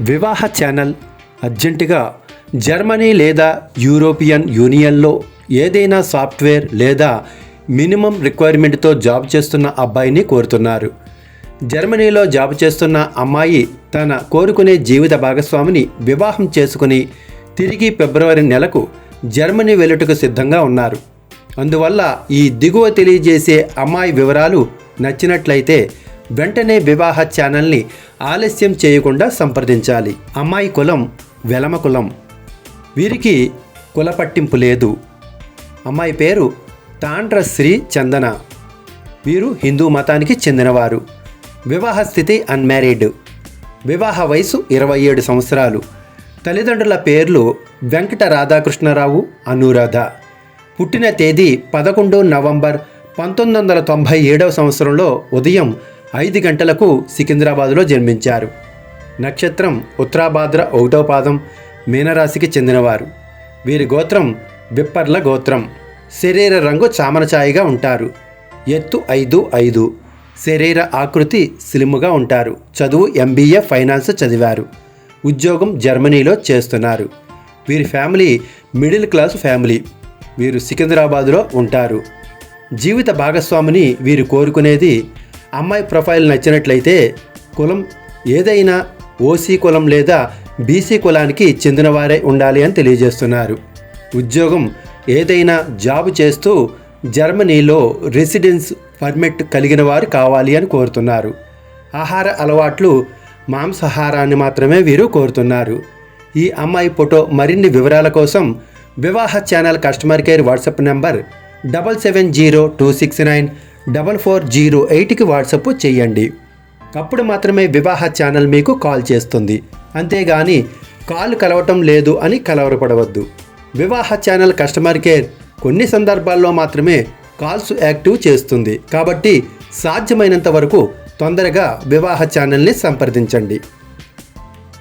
వివాహ ఛానల్ అర్జెంటుగా జర్మనీ లేదా యూరోపియన్ యూనియన్లో ఏదైనా సాఫ్ట్వేర్ లేదా మినిమం రిక్వైర్మెంట్తో జాబ్ చేస్తున్న అబ్బాయిని కోరుతున్నారు. జర్మనీలో జాబ్ చేస్తున్న అమ్మాయి తన కోరుకునే జీవిత భాగస్వామిని వివాహం చేసుకుని తిరిగి ఫిబ్రవరి నెలకు జర్మనీ వెళ్ళుటకు సిద్ధంగా ఉన్నారు. అందువల్ల ఈ దిగువ తెలియజేసే అమ్మాయి వివరాలు నచ్చినట్లయితే వెంటనే వివాహ ఛానల్ని ఆలస్యం చేయకుండా సంప్రదించాలి. అమ్మాయి కులం వెలమ కులం. వీరికి కుల పట్టింపు లేదు. అమ్మాయి పేరు తాండ్రశ్రీ చందన. వీరు హిందూ మతానికి చెందినవారు. వివాహ స్థితి అన్మ్యారీడ్. వివాహ వయసు ఇరవై ఏడు సంవత్సరాలు. తల్లిదండ్రుల పేర్లు వెంకట రాధాకృష్ణరావు అనురాధ. పుట్టిన తేదీ పదకొండు నవంబర్ పంతొమ్మిది వందల తొంభై ఏడవ సంవత్సరంలో ఉదయం ఐదు గంటలకు సికింద్రాబాదులో జన్మించారు. నక్షత్రం ఉత్తరాభాద్ర ఒకటో పాదం మీనరాశికి చెందినవారు. వీరి గోత్రం బిప్పర్ల గోత్రం. శరీర రంగు చామనఛాయిగా ఉంటారు. ఎత్తు ఐదు ఐదు. శరీర ఆకృతి స్లిమ్గా ఉంటారు. చదువు ఎంబీఏ ఫైనాన్స్ చదివారు. ఉద్యోగం జర్మనీలో చేస్తున్నారు. వీరి ఫ్యామిలీ మిడిల్ క్లాస్ ఫ్యామిలీ. వీరు సికింద్రాబాద్లో ఉంటారు. జీవిత భాగస్వామిని వీరు కోరుకునేది అమ్మాయి ప్రొఫైల్ నచ్చినట్లయితే కులం ఏదైనా ఓసీ కులం లేదా బీసీ కులానికి చెందినవారే ఉండాలి అని తెలియజేస్తున్నారు. ఉద్యోగం ఏదైనా జాబ్ చేస్తూ జర్మనీలో రెసిడెన్స్ పర్మిట్ కలిగిన వారు కావాలి అని కోరుతున్నారు. ఆహార అలవాట్లు మాంసాహారాన్ని మాత్రమే వీరు కోరుతున్నారు. ఈ అమ్మాయి ఫోటో మరిన్ని వివరాల కోసం Vivaha channel customer care WhatsApp number double seven zero two six nine double four zero ఎయిట్కి వాట్సప్ చేయండి. అప్పుడు మాత్రమే వివాహ ఛానల్ మీకు కాల్ చేస్తుంది. అంతేగాని కాల్ కలవటం లేదు అని కలవరపడవద్దు. వివాహ ఛానల్ కస్టమర్ కేర్ కొన్ని సందర్భాల్లో మాత్రమే కాల్స్ యాక్టివ్ చేస్తుంది. కాబట్టి సాధ్యమైనంత వరకు తొందరగా వివాహ ఛానల్ని సంప్రదించండి.